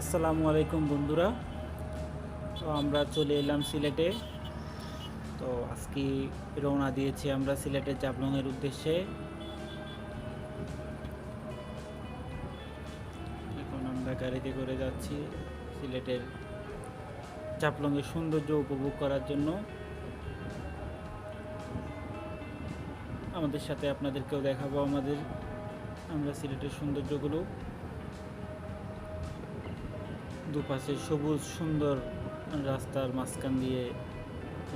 আসসালামু আলাইকুম বন্ধুরা। তো আমরা চলে এলাম সিলেটে। তো আজকে রওনা দিয়েছি আমরা সিলেটের জাবলংয়ের উদ্দেশ্যে। এখন আমরা গাড়িতে করে যাচ্ছি সিলেটের জাপলংয়ের সৌন্দর্য উপভোগ করার জন্য। আমাদের সাথে আপনাদেরকেও দেখাবো আমাদের আমরা সিলেটের সৌন্দর্যগুলো। দুপাশে সবুজ সুন্দর রাস্তার মাঝখান দিয়ে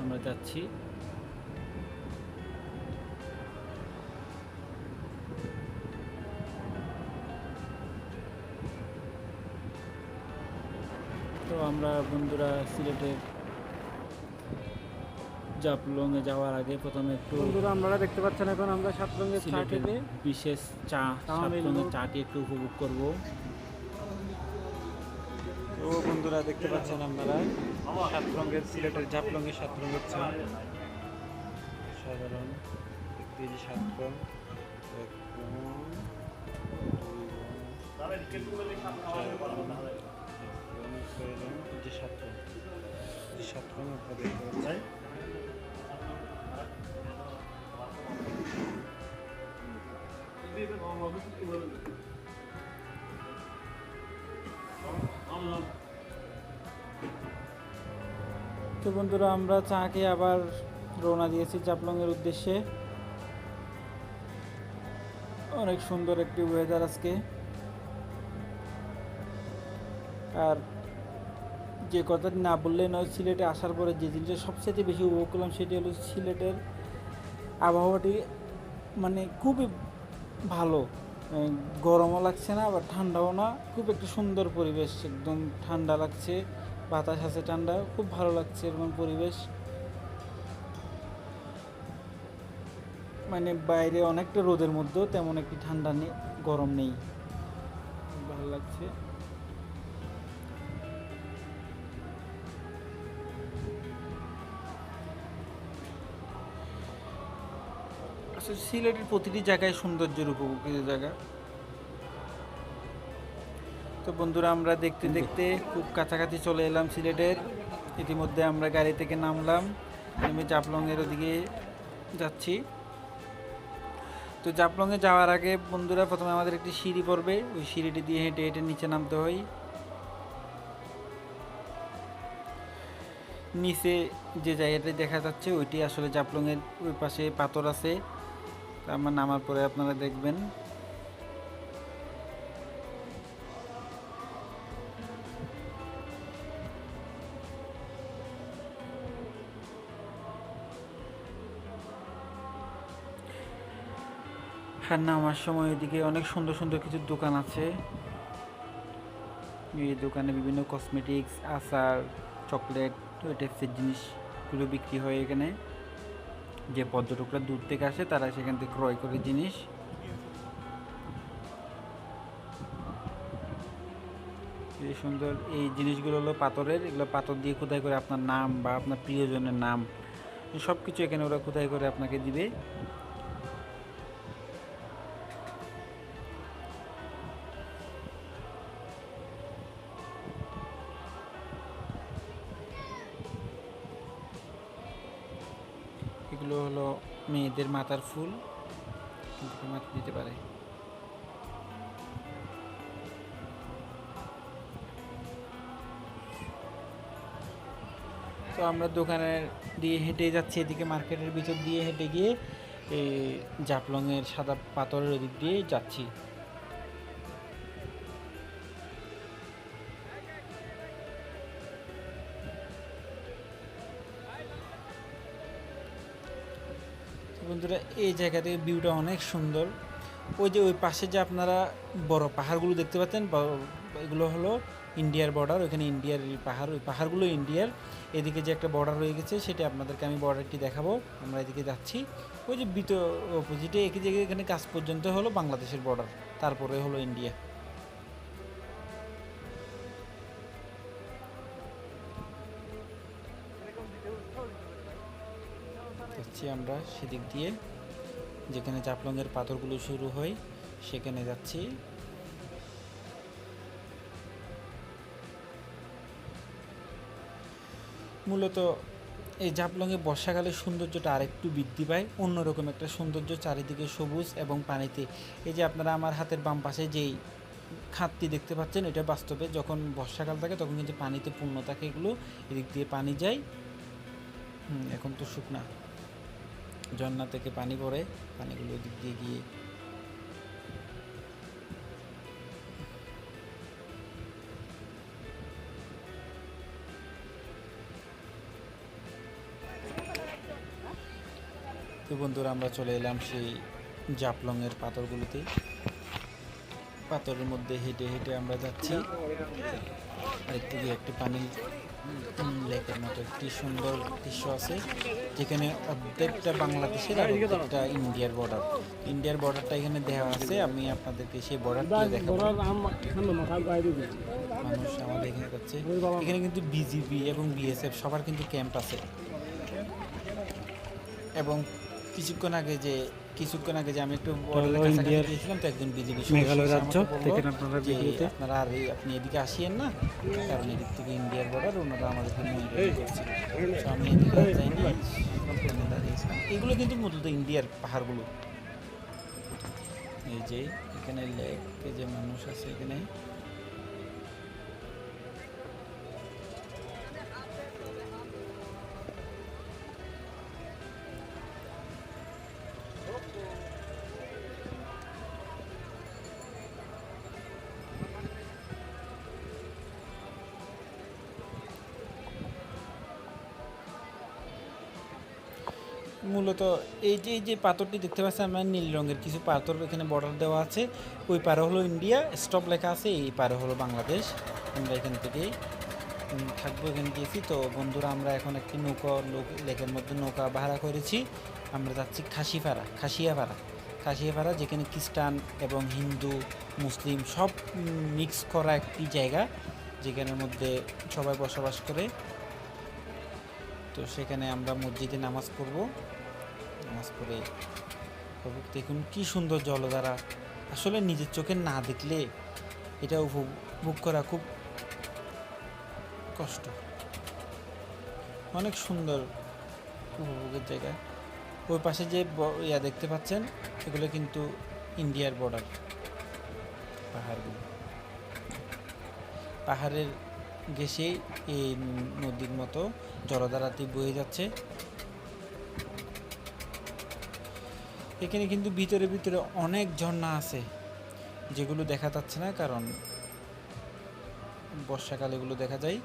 আমরা যাচ্ছি। তো আমরা বন্ধুরা সিলেটের জাপলংয়ে যাওয়ার আগে প্রথমে একটু বন্ধুরা আপনারা দেখতে পাচ্ছেন এখন আমরা সাত রঙের চা বিশেষ চা চা সাত চাটি একটু উপভোগ করব। তো বন্ধুরা দেখতে পাচ্ছেন আপনারা, সাত রঙের সিলেটের জাপলঙের সাত রঙের চা সাধারণ এক সাত রং। যে সাত এই যে সাত রং আপনারা দেখতে বন্ধুরা, আমরা চা খেয়ে আবার রওনা দিয়েছি জাপলংয়ের উদ্দেশ্যে। অনেক সুন্দর একটি ওয়েদার আজকে। আর যে কথাটি না বললে নয়, সিলেটে আসার পরে যে জিনিসটা সবচেয়ে বেশি উপভোগ করলাম সেটি হলো সিলেটের আবহাওয়াটি মানে খুবই ভালো। গরমও লাগছে না, আবার ঠান্ডাও না, খুব একটা সুন্দর পরিবেশ, একদম ঠান্ডা লাগছে। বাতাস আছে, ঠান্ডা, খুব ভালো লাগছে এরকম পরিবেশ। মানে বাইরে অনেকটা রোদের মধ্যেও তেমন একটি ঠান্ডা নেই, গরম নেই। ভালো লাগছে। আসলে সিলেটের প্রতিটি জায়গায় সৌন্দর্যের উপভোগের জায়গা। তো বন্ধুরা, আমরা দেখতে দেখতে খুব কাছাকাছি চলে এলাম সিলেটের। ইতিমধ্যে আমরা গাড়ি থেকে নামলাম, নেমে জাপলংয়ের ওদিকে যাচ্ছি। তো জাপলংয়ে যাওয়ার আগে বন্ধুরা, প্রথমে আমাদের একটি সিঁড়ি পড়বে। ওই সিঁড়িটি দিয়ে হেঁটে হেঁটে নিচে নামতে হয়। নিচে যে জায়গাটি দেখা যাচ্ছে, ওইটি আসলে জাপলংয়ের ওই পাশে পাথর আছে। আমার নামার পরে আপনারা দেখবেন। আর নামার সময় এদিকে অনেক সুন্দর সুন্দর কিছু দোকান আছে। এই দোকানে বিভিন্ন কসমেটিক্স আচার চকলেট ওই জিনিসগুলো বিক্রি হয় এখানে। যে পর্যটকরা দূর থেকে আসে, তারা সেখান থেকে ক্রয় করে জিনিস। এই সুন্দর, এই জিনিসগুলো হলো পাথরের। এগুলো পাথর দিয়ে খোদাই করে আপনার নাম বা আপনার প্রিয়জনের নাম সব কিছু এখানে ওরা খোদাই করে আপনাকে দিবে। এগুলো হলো মেয়েদের মাথার ফুল দিতে পারে। তো আমরা দোকানের দিয়ে হেঁটে যাচ্ছি, এদিকে মার্কেটের ভিতর দিয়ে হেঁটে গিয়ে এই জাপলংয়ের সাদা পাথরের ওদিক দিয়ে যাচ্ছি। বন্ধুরা, এই জায়গা থেকে ভিউটা অনেক সুন্দর। ওই যে ওই পাশে যে আপনারা বড় পাহাড়গুলো দেখতে পাচ্ছেন এগুলো হলো ইন্ডিয়ার বর্ডার ওইখানে ইন্ডিয়ার পাহাড়, ওই পাহাড়গুলো ইন্ডিয়ার। এদিকে যে একটা বর্ডার রয়ে গেছে, সেটা আপনাদেরকে আমি বর্ডারটি দেখাবো। আমরা এদিকে যাচ্ছি। ওই যে বিত অপোজিটে একই জায়গায় এখানে কাজ পর্যন্ত হলো বাংলাদেশের বর্ডার তারপরে হলো ইন্ডিয়া। যাচ্ছি আমরা সেদিক দিয়ে। যেখানে জাফলংয়ের পাথরগুলো শুরু হয়, সেখানে যাচ্ছি। মূলত এই জাপলঙে বর্ষাকালের সৌন্দর্যটা আরেকটু বৃদ্ধি পায়, অন্যরকম একটা সৌন্দর্য চারিদিকে সবুজ এবং পানিতে। এই যে আপনারা আমার হাতের বাম পাশে যেই খাতটি দেখতে পাচ্ছেন, এটা বাস্তবে যখন বর্ষাকাল থাকে, তখন কিন্তু পানিতে পূর্ণ থাকে এগুলো, এদিক দিয়ে পানি যায়। হুম, এখন তো শুকনা। ঝর্ণা থেকে পানি পড়ে পানিগুলো এদিক দিয়ে গিয়ে তো বন্ধুরা আমরা চলে এলাম সেই জাপলংয়ের পাথরগুলোতে। পাথরের মধ্যে হেঁটে হেঁটে আমরা যাচ্ছি। আর একটু একটি উম, লেকের মতো একটি সুন্দর দৃশ্য আছে যেখানে অর্ধেকটা বাংলাদেশের আর অর্ধেকটা ইন্ডিয়ার বর্ডার ইন্ডিয়ার বর্ডারটা এখানে দেওয়া আছে আমি আপনাদেরকে সেই বর্ডারটা দেখাবো। মানুষ আমাদের এখানে করছে এখানে কিন্তু বিজিবি এবং বিএসএফ সবার কিন্তু ক্যাম্প আছে। এবং কিছুক্ষণ আগে যে কিছুক্ষণ আগে যে আমি একটু বর্ডারের কাছাকাছি গিয়েছিলাম তো একজন বিজেপি মেঘালয় রাজ্য আপনারা ভিডিওতে। আপনারা আর এই- আপনি এদিকে আসিয়েন না কারণ এদিক থেকে ইন্ডিয়ার বর্ডার ওনারা আমাদের নিয়ন্ত্রণ করছে আমি এদিকে যাইনি এগুলো কিন্তু মূলত ইন্ডিয়ার পাহাড়গুলো। এই যে এখানে লেক যে মানুষ আছে এখানে। মূলত এই যে এই যে পাথরটি দেখতে পাচ্ছি আমরা, নীল রঙের কিছু পাথর এখানে বর্ডার দেওয়া আছে। ওই পারে হলো ইন্ডিয়া স্টপ লেখা আছে, এই পারে হলো বাংলাদেশ। আমরা এখান থেকে থাকব, এখানে গিয়েছি। তো বন্ধুরা, আমরা এখন একটি নৌকা, লোক- লেকের মধ্যে নৌকা ভাড়া করেছি। আমরা যাচ্ছি খাসিপাড়া, খাসিয়াপাড়া। খাসিয়াপাড়া, যেখানে খ্রিস্টান এবং হিন্দু, মুসলিম সব মিক্স করা একটি জায়গা, যেখানের মধ্যে সবাই বসবাস করে। তো সেখানে আমরা মসজিদে নামাজ পড়ব। করব। দেখুন কি সুন্দর জলধারা। আসলে নিজের চোখে না দেখলে এটা উপভোগ করা খুব কষ্ট। অনেক সুন্দর উপভোগের জায়গা। ওই পাশে যে ইয়া দেখতে পাচ্ছেন, এগুলো কিন্তু ইন্ডিয়ার বর্ডার পাহাড়গুলো। পাহাড়ের ঘেসে এই নদীর মতো জলধারাটি বয়ে যাচ্ছে। এখানে কিন্তু ভিতরে ভিতরে অনেক ঝর্ণা আছে, যেগুলো দেখা যাচ্ছে না, কারণ বর্ষাকালে এগুলো দেখা যায়।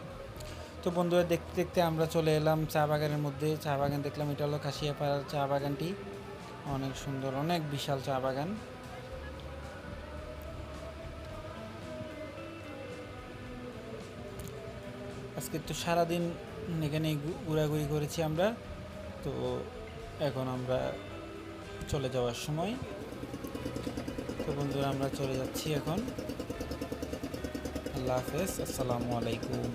তো বন্ধুরা, দেখতে দেখতে আমরা চলে এলাম চা বাগানের মধ্যে। চা বাগান দেখলাম, এটা হলো কাশিয়াপাড়ার চা বাগানটি। অনেক সুন্দর, অনেক বিশাল চা বাগান। আজকে তো সারাদিন এখানে ঘোরাঘুরি করেছি আমরা। তো এখন আমরা চলে যাওয়ার সময়। তো বন্ধুরা আমরা চলে যাচ্ছি এখন। আল্লাহ হাফেজ আসসালামু আলাইকুম।